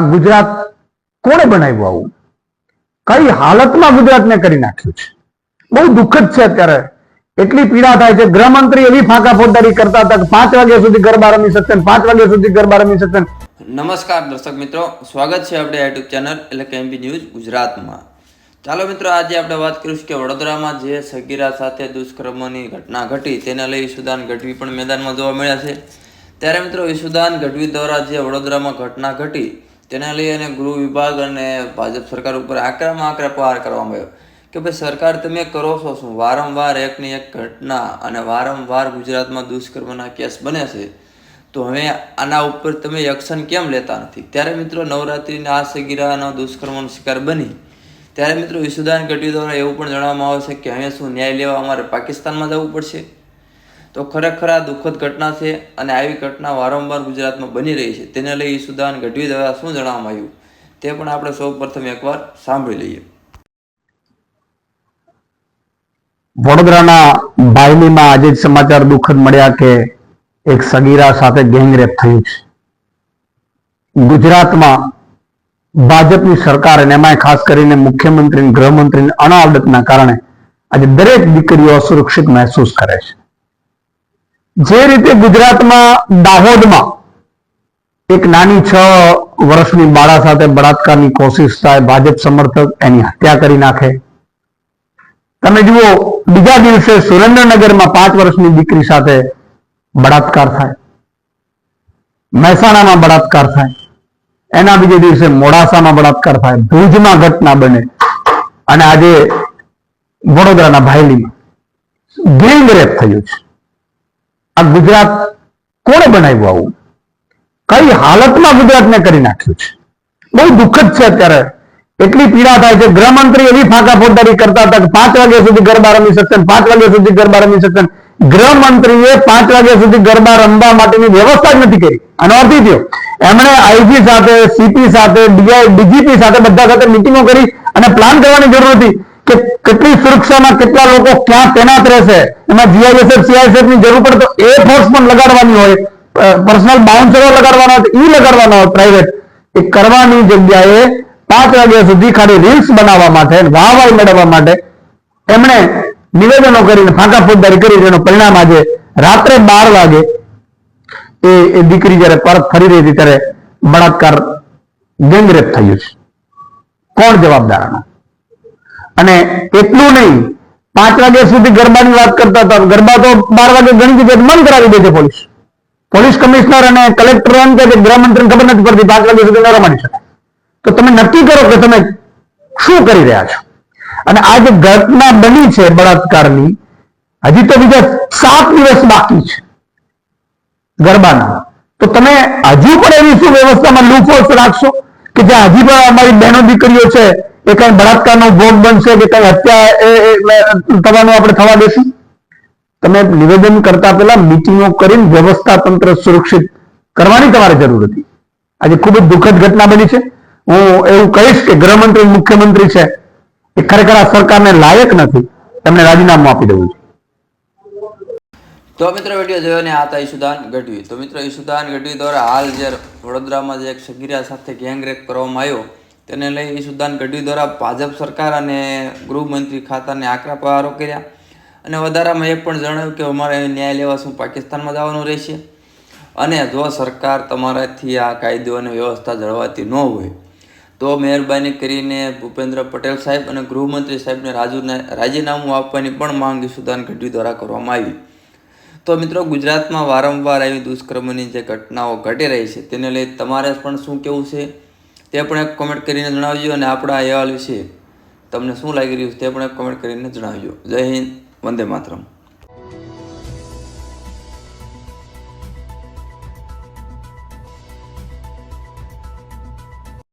આ ગુજરાત કોણે બનાવ્યું આવું? કઈ હાલતમાં ગુજરાતને કરી નાખ્યું છે? બહુ દુઃખદ છે અત્યારે. એટલી પીડા થાય છે. ગૃહમંત્રી એવી ફાંકા ફોજદારી કરતા હતા પાંચ વાગ્યા સુધી ગરબા રમી શકશે પાંચ વાગ્યા સુધી ગરબા રમી શકશે નમસ્કાર દર્શક મિત્રો. સ્વાગત છે આપણે યુટ્યુબ ચેનલ એટલે કે એમબી ન્યૂઝ ગુજરાતમાં. ચાલો મિત્રો, આજે આપણે વાત કરીશું કે વડોદરામાં જે સગીરા સાથે દુષ્કર્મની ઘટના ઘટી, તેને લઈ ઈશુદાન ગઢવી પણ મેદાનમાં જોવા મળ્યા છે. ત્યારે મિત્રો ઈશુદાન ગઢવી દ્વારા જે વડોદરામાં ઘટના ઘટી તેને લઈ અને ગૃહ વિભાગ અને ભાજપ સરકાર ઉપર આકરામાં આકરા પ્રહાર કરવામાં આવ્યો. કે ભાઈ સરકાર તમે કરો છો, શું વારંવાર એકની એક ઘટના અને વારંવાર ગુજરાતમાં દુષ્કર્મના કેસ બને છે, તો હવે આના ઉપર તમે એક્શન કેમ લેતા નથી? ત્યારે મિત્રો નવરાત્રિના આ સગીરાનો દુષ્કર્મનો શિકાર બની. ત્યારે મિત્રો ઈશુદાન ગઢવી દ્વારા એવું પણ જણાવવામાં આવે છે કે હવે શું ન્યાય લેવા અમારે પાકિસ્તાનમાં જવું પડશે? તો ખરેખર આ દુઃખદ ઘટના છે અને આવી ઘટના વારંવાર ગુજરાતમાં બની રહી છે. તેને લઈ ઈશુદાન ગઢવી દ્વારા શું જણાવવામાં આવ્યું? તે પણ આપણે સૌ પ્રથમ એકવાર સાંભળી લઈએ. વડોદરાના બાયલીમાં આજે જ સમાચાર દુઃખદ મળ્યા કે એક સગીરા સાથે ગેંગરેપ થયું છે. ગુજરાતમાં ભાજપની સરકાર અને એમાંય ખાસ કરીને મુખ્યમંત્રી અને ગૃહમંત્રીની અનાવડતના કારણે આજે દરેક દીકરીઓ અસુરક્ષિત મહેસૂસ કરે છે. જે રીતે ગુજરાતમાં દાહોદમાં એક નાની છ વર્ષની બાળા સાથે બળાત્કારની કોશિશ થાય, ભાજપ સમર્થક એની હત્યા કરી નાખે. તમે જુઓ, બીજા દિવસે સુરેન્દ્રનગરમાં પાંચ વર્ષની દીકરી સાથે બળાત્કાર થાય. મહેસાણામાં બળાત્કાર થાય. એના બીજે દિવસે મોડાસામાં બળાત્કાર થાય. ભુજમાં ઘટના બને. અને આજે વડોદરાના ભાયલીમાં. ગેંગ થયું છે. આ ગુજરાત કોણે બનાવ્યું આવું? કઈ હાલતમાં ગુજરાતને કરી નાખ્યું છે? બહુ દુઃખદ છે અત્યારે. એટલી પીડા થાય છે. ગૃહમંત્રી એવી ફાંકા ફોજદારી કરતા હતા કે પાંચ વાગ્યા સુધી ગરબા રમી શકશે, પાંચ વાગ્યા સુધી ગરબા રમી શકશે. ગૃહમંત્રીએ પાંચ વાગ્યા સુધી ગરબા રમવા માટેની વ્યવસ્થા જ નથી કરી. આનો અર્થ થયો. એમણે આઈજી સાથે, સીપી સાથે ડીજીપી સાથે બધા સાથે મિટિંગો કરી અને પ્લાન કરવાની જરૂર હતી. કે કેટલી સુરક્ષામાં કેટલા લોકો ક્યાં તૈનાત રહેશે? એમાં જીઆઈએસએફ સીઆઈએસએફની જરૂર પડે તો એ ફોર્સ પણ લગાડવાની હોય પર્સનલ બાઉન્સરો લગાડવાના હોય ઈ લગાડવાના હોય પ્રાઇવેટ એ કરવાની જગ્યાએ પાંચ વાગ્યા સુધી ખાલી રીલ્સ બનાવવા માટે વાહ વાહ મેળવવા માટે એમણે નિવેદનો કરીને ફાંકા ફોજદારી કરી જેનું પરિણામ આજે રાત્રે બાર વાગે એ એ દીકરી જ્યારે પરત ફરી રહી હતી ત્યારે બળાત્કાર ગેંગરેપ થયું છે. કોણ જવાબદાર અને એટલું નહીં, પાંચ વાગ્યા સુધી ગરબાની વાત કરતા હતા. ગરબા તો બાર વાગે ઘણી જગ્યાએ બંધ કરાવી દે છે પોલીસ. પોલીસ કમિશનર અને કલેક્ટર એમ કે ગૃહમંત્રીને ખબર નથી પડતી, પાંચ વાગ્યા સુધી ન રમાડી શકાય. તો તમે નક્કી કરો કે તમે શું કરી રહ્યા છો? અને આ જે ઘટના બની છે બળાત્કારની, હજી તો બીજા સાત દિવસ બાકી છે ગરબાના. તો તમે હજુ પણ એવી શું વ્યવસ્થામાં લૂફોલ્સ રાખશો કે જ્યાં હજી પણ અમારી બહેનો દીકરીઓ છે એ કઈ બળાત્કારનો ભોગ બનશે કે કઈ હત્યા થવાનું આપણે થવા દેશું? તમે નિવેદન કરતા પહેલા મિટિંગો કરીને વ્યવસ્થા તંત્ર સુરક્ષિત કરવાની તમારે જરૂર હતી. આજે ખૂબ જ દુઃખદ ઘટના બની છે. હું એવું કહીશ કે ગૃહમંત્રી મુખ્યમંત્રી છે એ ખરેખર આ સરકારને લાયક નથી. એમને રાજીનામું આપી દેવું છે. તો મિત્રો વીડિયો જોયો ને આ હતા ઈશુદાન ગઢવી. તો મિત્રો ઈશુદાન ગઢવી દ્વારા હાલ જે વડોદરામાં જે એક સગીરા સાથે ગેંગરેપ કરવામાં આવ્યો તેને લઈ ઈશુદાન ગઢવી દ્વારા ભાજપ સરકાર અને ગૃહમંત્રી ખાતાને આકરા પ્રહારો કર્યા. અને વધારામાં એ પણ જણાવ્યું કે અમારે ન્યાય લેવા શું પાકિસ્તાનમાં જવાનું રહેશે? અને જો સરકાર તમારાથી આ કાયદો અને વ્યવસ્થા જળવાતી ન હોય, તો મહેરબાની કરીને ભૂપેન્દ્ર પટેલ સાહેબ અને ગૃહમંત્રી સાહેબને રાજુને રાજીનામું આપવાની પણ માંગ ઈશુદાન ગઢવી દ્વારા કરવામાં આવી. તો મિત્રો, ગુજરાતમાં વારંવાર આવી દુષ્કર્મની જે ઘટનાઓ ઘટી રહી છે, તેને લઈ તમારે પણ શું કેવું છે? તે પણ એક કોમેન્ટ કરીને જણાવજો અને આપણા અહેવાલ વિશે તમને શું લાગી રહ્યું છે તે પણ એક કોમેન્ટ કરીને જણાવજો. જય હિન્દ, વંદે માતરમ.